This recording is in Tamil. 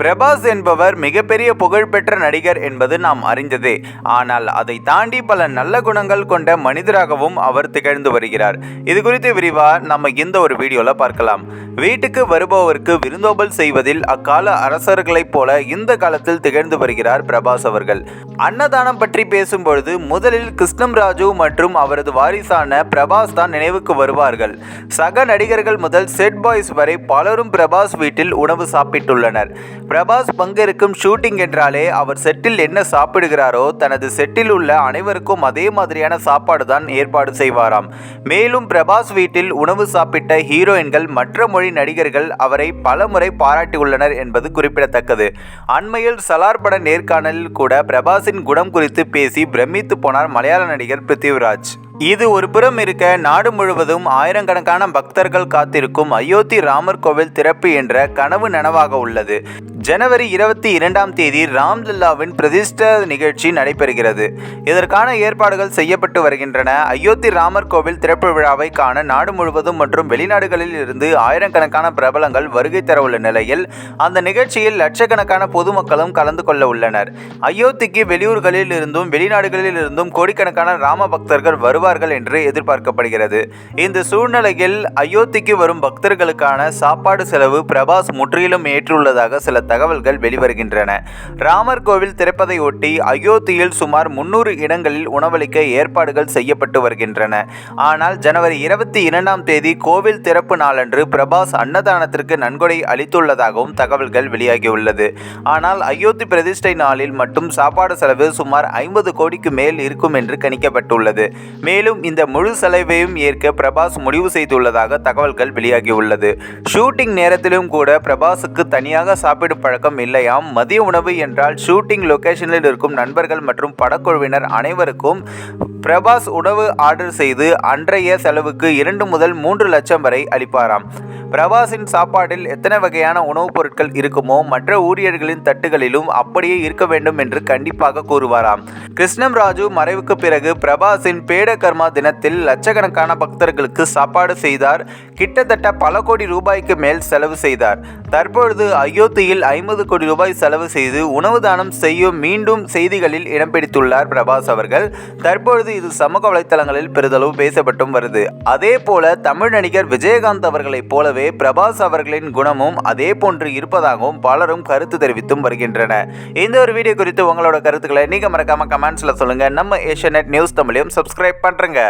பிரபாஸ் என்பவர் மிகப்பெரிய புகழ்பெற்ற நடிகர் என்பது நாம் அறிந்ததே. ஆனால் அதை தாண்டி பல நல்ல குணங்கள் கொண்ட மனிதராகவும் அவர் திகழ்ந்து வருகிறார். இது குறித்து விரிவாக நம்ம இந்த ஒரு வீடியோவில் பார்க்கலாம். வீட்டுக்கு வருபவருக்கு விருந்தோம்பல் செய்வதில் அக்கால அரசர்களைப் போல இந்த காலத்தில் திகழ்ந்து வருகிறார் பிரபாஸ் அவர்கள். அன்னதானம் பற்றி பேசும்பொழுது முதலில் கிருஷ்ணம் ராஜு மற்றும் அவரது வாரிசான பிரபாஸ் தான் நினைவுக்கு வருவார்கள். சக நடிகர்கள் முதல் செட் பாய்ஸ் வரை பலரும் பிரபாஸ் வீட்டில் உணவு சாப்பிட்டுள்ளனர். பிரபாஸ் பங்கேற்கும் ஷூட்டிங் என்றாலே அவர் செட்டில் என்ன சாப்பிடுகிறாரோ தனது செட்டில் உள்ள அனைவருக்கும் அதே மாதிரியான சாப்பாடு தான் ஏற்பாடு செய்வாராம். மேலும் பிரபாஸ் வீட்டில் உணவு சாப்பிட்ட ஹீரோயின்கள் மற்ற மொழி நடிகர்கள் அவரை பலமுறை பாராட்டியுள்ளனர் என்பது குறிப்பிடத்தக்கது. அண்மையில் சலார் பட நேர்காணலில் கூட பிரபாஸின் குணம் குறித்து பேசி பிரமித்து போனார் மலையாள நடிகர் பிருத்திவிராஜ். இது ஒரு புறம் இருக்க நாடு முழுவதும் ஆயிரக்கணக்கான பக்தர்கள் காத்திருக்கும் அயோத்தி ராமர் கோவில் திறப்பு என்ற கனவு நனவாக உள்ளது. ஜனவரி இருபத்தி இரண்டாம் தேதி ராம்லல்லாவின் பிரதிஷ்ட நிகழ்ச்சி நடைபெறுகிறது. இதற்கான ஏற்பாடுகள் செய்யப்பட்டு வருகின்றன. அயோத்தி ராமர் கோவில் திறப்பு விழாவை காண நாடு முழுவதும் மற்றும் வெளிநாடுகளில் இருந்து ஆயிரக்கணக்கான பிரபலங்கள் வருகை தரவுள்ள நிலையில் அந்த நிகழ்ச்சியில் லட்சக்கணக்கான பொதுமக்களும் கலந்து கொள்ள உள்ளனர். அயோத்திக்கு வெளியூர்களில் இருந்தும் வெளிநாடுகளில் இருந்தும் கோடிக்கணக்கான ராம பக்தர்கள் வருவார் செய்வார்கள் என்று எதிர்பார்க்கப்படுகிறது. இந்த சூழ்நிலையில் அயோத்திக்கு வரும் பக்தர்களுக்கான சாப்பாடு செலவு பிரபாஸ் முற்றிலும் ஏற்றுள்ளதாக சில தகவல்கள் வெளிவருகின்றன. ராமர் கோவில் திறப்பதை ஒட்டி அயோத்தியில் சுமார் முன்னூறு இடங்களில் உணவளிக்க ஏற்பாடுகள் செய்யப்பட்டு வருகின்றன. ஆனால் ஜனவரி இருபத்தி இரண்டாம் தேதி கோவில் திறப்பு நாளன்று பிரபாஸ் அன்னதானத்திற்கு நன்கொடை அளித்துள்ளதாகவும் தகவல்கள் வெளியாகியுள்ளது. ஆனால் அயோத்தி பிரதிஷ்டை நாளில் மட்டும் சாப்பாடு செலவு சுமார் ஐம்பது கோடிக்கு மேல் இருக்கும் என்று கணிக்கப்பட்டுள்ளது. மேலும் இந்த முழு செலவையும் ஏற்க பிரபாஸ் முடிவு செய்துள்ளதாக தகவல்கள் வெளியாகியுள்ளது. ஷூட்டிங் நேரத்திலும் கூட பிரபாஸுக்கு தனியாக சாப்பிடும் பழக்கம் இல்லையாம். மதிய உணவு என்றால் ஷூட்டிங் லொகேஷனில் இருக்கும் நண்பர்கள் மற்றும் படக்குழுவினர் அனைவருக்கும் பிரபாஸ் உணவு ஆர்டர் செய்து அன்றைய செலவுக்கு இரண்டு முதல் மூன்று லட்சம் வரை அளிப்பாராம். பிரபாஸின் சாப்பாட்டில் எத்தனை வகையான உணவுப் பொருட்கள் இருக்குமோ மற்ற ஊழியர்களின் தட்டுகளிலும் அப்படியே இருக்க வேண்டும் என்று கண்டிப்பாக கூறுவாராம். கிருஷ்ணம் ராஜு மறைவுக்கு பிறகு பிரபாஸின் பேட விஸ்வகர்மா தினத்தில் லட்சக்கணக்கான பக்தர்களுக்கு சாப்பாடு செய்தார். கிட்டத்தட்ட பல கோடி ரூபாய்க்கு மேல் செலவு செய்தார். தற்பொழுது அயோத்தியில் ஐம்பது கோடி ரூபாய் செலவு செய்து உணவு தானம் செய்யும் மீண்டும் செய்திகளில் இடம் பிடித்துள்ளார் பிரபாஸ் அவர்கள். தற்பொழுது இது சமூக வலைத்தளங்களில் பெரிதளவு பேசப்பட்டும் வருது. அதே போல தமிழ் நடிகர் விஜயகாந்த் அவர்களைப் போலவே பிரபாஸ் அவர்களின் குணமும் அதே போன்று இருப்பதாகவும் பலரும் கருத்து தெரிவித்தும் வருகின்றன. இந்த ஒரு வீடியோ குறித்து உங்களோட கருத்துக்களை நீங்க மறக்காம கமெண்ட்ஸ்ல சொல்லுங்க. நம்ம ஏஷியா நியூஸ் தமிழையும் சப்ஸ்கிரைப் போட்டுருங்க